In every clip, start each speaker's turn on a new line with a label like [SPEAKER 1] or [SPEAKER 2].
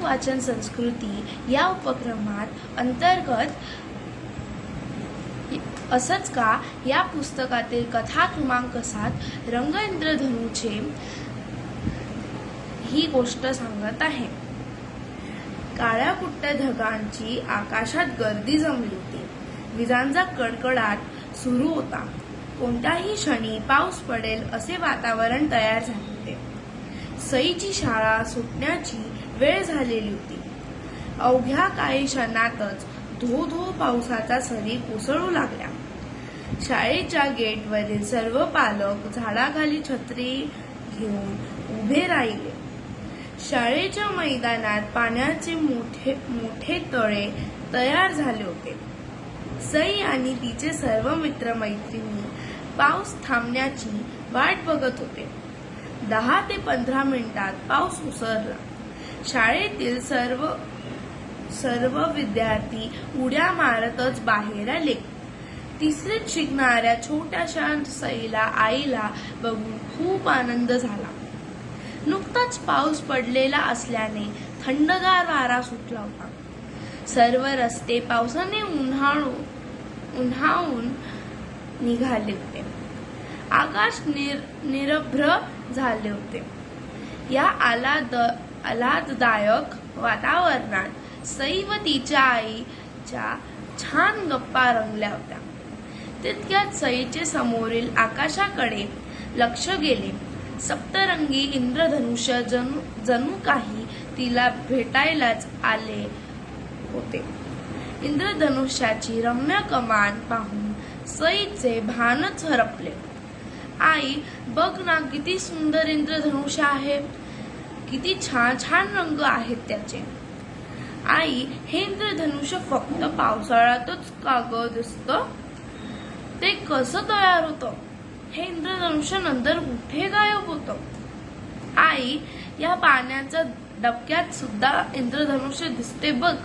[SPEAKER 1] वाचन संस्कृती या उपक्रमात अंतर्गत असंच का या पुस्तकातील कथा क्रमांक सात रंग इंद्रधनुचे ही गोष्ट सांगत आहे. काळ्या कुट्ट्या ढगांची आकाशात गर्दी जमली होती. विजांचा कडकडाट सुरू होता. कोणत्याही क्षणी पाऊस पडेल असे वातावरण तयार झाले होते. सईची शाळा सुटण्याची वेळ झालेली होती. अवघ्या काही क्षणातच धो धो पावसाचा सरी कोसळू लागल्या. शाळेच्या गेटवरील सर्व पालक झाडाखाली छत्री घेऊन उभे राहिले. शाळेच्या मैदानात पाण्याचे मोठे मोठे तळे तयार झाले होते. सई आणि तिचे सर्व मित्रमैत्रिणी पाऊस थांबण्याची वाट बघत होते. दहा ते पंधरा मिनिटात पाऊस उसरला शाळेतील सर्व सर्व विद्यार्थी उड्या मारतच बाहेर आले. तिसरीत शिकणाऱ्या छोट्याशा सईला आईला बघून खूप आनंद झाला. नुकताच पाऊस पडलेला असल्याने थंडगार वारा सुटला होता. सर्व रस्ते पावसाने उन्हाळू उन्हाळून निघाले होते. आकाश निर निरभ्र झाले होते. या आला द आल्हाददायक वातावरणात सई व तिच्या आईच्या छान गप्पा रंगल्या होत्या. तितक्यात सईचे समोरील आकाशाकडे लक्ष गेले. सप्तरंगी इंद्रधनुष्य जणू जणू काही तिला भेटायलाच आले होते. इंद्रधनुष्याची रम्य कमान पाहून सईचे भानच हरपले. आई बघ ना किती सुंदर इंद्रधनुष्य आहे. किती छान छान रंग आहेत त्याचे. आई हे इंद्रधनुष्य फक्त पावसाळ्यातच काग दिसत? ते कसं तयार होतं? हे इंद्रधनुष्य नंतर कुठे गायब होतं? आई या पाण्याच्या डबक्यात सुद्धा इंद्रधनुष्य दिसते बघ.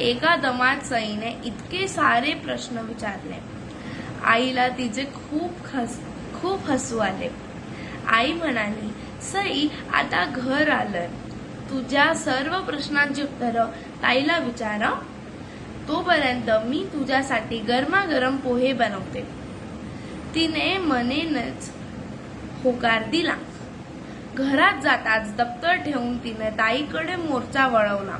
[SPEAKER 1] एका दमात सईने इतके सारे प्रश्न विचारले. आईला तिचे खूप खस खूप हसू आले. आई म्हणाली सई आता घर आलं तुझ्या सर्व प्रश्नांची उत्तरं ताईला विचार तोपर्यंत मी तुझ्यासाठी गरमागरम पोहे बनवते. तिने मनेनच होकार दिला. घरात जाताच दप्तर ठेवून तिने ताईकडे मोर्चा वळवला.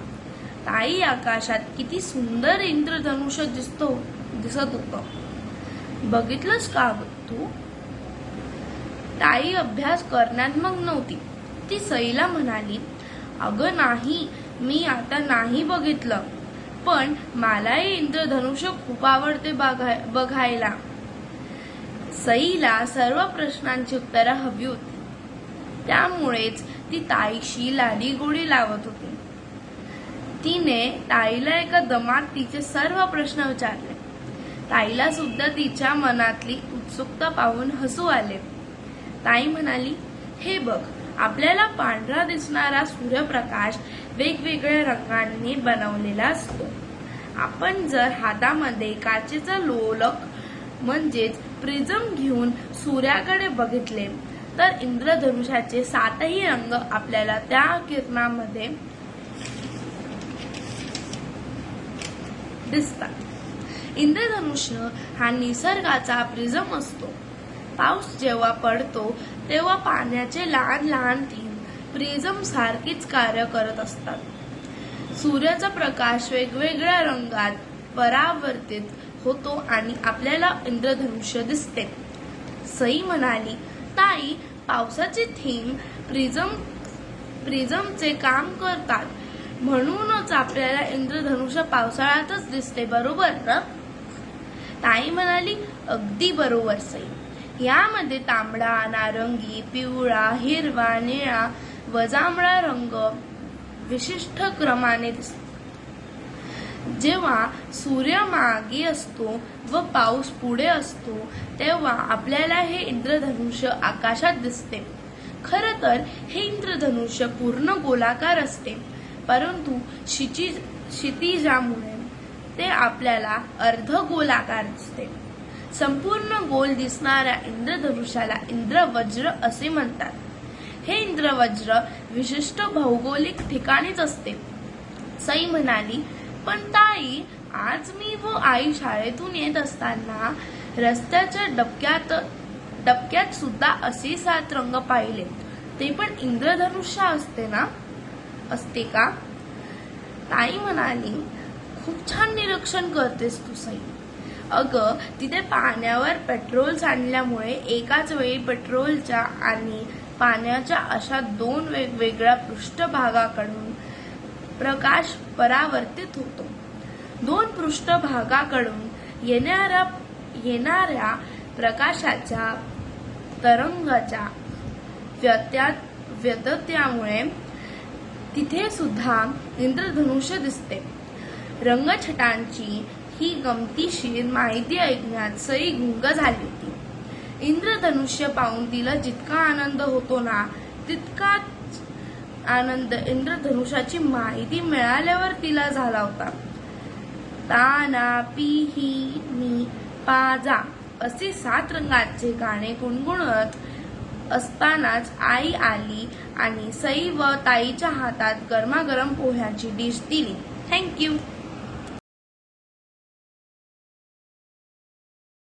[SPEAKER 1] ताई आकाशात किती सुंदर इंद्रधनुष्य दिसतो दिसत होत. बघितलंस का तू? ताई अभ्यास करण्यात मग नव्हती. ती सईला म्हणाली अगं नाही मी आता नाही बघितलं. पण मलाही इंद्रधनुष्य खूप आवडते बघाय बघायला. सईला सर्व प्रश्नांची उत्तरं हवी होती. त्यामुळेच ती ताईशी लाडी गोडी लावत होती. तिने ताईला एका दमात तिचे सर्व प्रश्न विचारले. ताईला सुद्धा तिच्या मनातली उत्सुकता पाहून हसू आले. ताई म्हणाली हे बघ आपल्याला पांढरा दिसणारा सूर्यप्रकाश वेगवेगळ्या रंगांनी बनवलेला असतो. आपण जर हातामध्ये काचेचा लोलक म्हणजेच प्रिझम घेऊन सूर्याकडे बघितले तर इंद्रधनुष्याचे सातही रंग आपल्याला त्या किरणामध्ये दिसतात. इंद्रधनुष्य हा निसर्गाचा प्रिझम असतो. पाऊस जेव्हा पडतो तेव्हा पाण्याचे लहान लहान थेंब प्रिझम सारखीच कार्य करत असतात. सूर्याचा प्रकाश वेगवेगळ्या रंगात परावर्तित होतो आणि आपल्याला इंद्रधनुष्य दिसते. सई म्हणाली ताई पावसाचे थेंब प्रिझम प्रिझमचे काम करतात. म्हणूनच आपल्याला इंद्रधनुष्य पावसाळ्यातच दिसते बरोबर ना? ताई म्हणाली अगदी बरोबर सई. यामध्ये तांबडा नारंगी पिवळा हिरवा निळा व जांभळा रंग विशिष्ट क्रमाने दिसतो जेव्हा सूर्य मागे असतो व पाऊस पुढे असतो तेव्हा आपल्याला हे इंद्रधनुष्य आकाशात दिसते. खर तर हे इंद्रधनुष्य पूर्ण गोलाकार असते परंतु क्षितिजामुळे ते आपल्याला अर्ध गोलाकार दिसते. संपूर्ण गोल दिसणाऱ्या इंद्रधनुष्याला इंद्रवज्र असे म्हणतात. हे इंद्रवज्र विशिष्ट भौगोलिक ठिकाणीच असते. सई म्हणाली पण ताई आज मी व आई शाळेतून येत असताना रस्त्याच्या डबक्यात डबक्यात सुद्धा असे सात रंग पाहिले. ते पण इंद्रधनुष्य असते ना? असते का? ताई म्हणाली खूप छान निरीक्षण करतेस तू सई. अगं तिथे पाण्यावर पेट्रोल सांडल्यामुळे एकाच वेळी पेट्रोलच्या आणि पाण्याच्या अशा दोन वेगवेगळ्या पृष्ठभागाकडून प्रकाश परावर्तित होतो. दोन पृष्ठभागाकडून येणाऱ्या येणाऱ्या प्रकाशाच्या तरंगाच्या व्यत्यात व्यत्ययामुळे तिथे सुद्धा इंद्रधनुष्य दिसते. रंगछटांची ही गमतीशीर माहिती ऐकण्यात सई गुंग झाली होती. इंद्रधनुष्य पाहून तिला जितका आनंद होतो ना तितकाच आनंद इंद्रधनुष्याची माहिती मिळाल्यावर तिला झाला होता. ताना पी ही मी पाजा असे सात रंगाचे गाणे गुणगुणत असतानाच आई आली आणि सई व ताईच्या हातात गरमागरम पोह्याची डिश दिली. थँक्यू